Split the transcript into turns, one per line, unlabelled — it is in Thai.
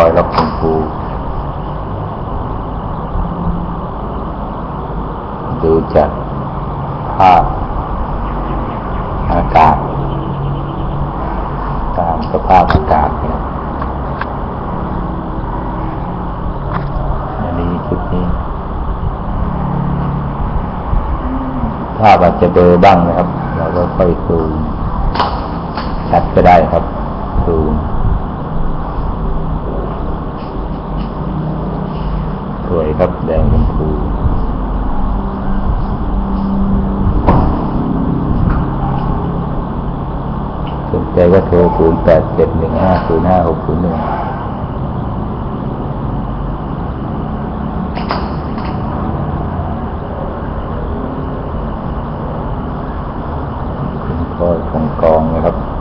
คอยรับคุณครูดูจากภาพอากาศ ตามสภาพอากาศเนี่ยอันนี้ชุดนี้ ภาพอาจจะเบลอบ้างนะครับ เราก็ค่อยซูมชัดก็ได้ครับ สวยครับแดงชมพูสนใจก็โทร 0 8 7 1 5 0 5 6 0 1ก็คงกองนะครับ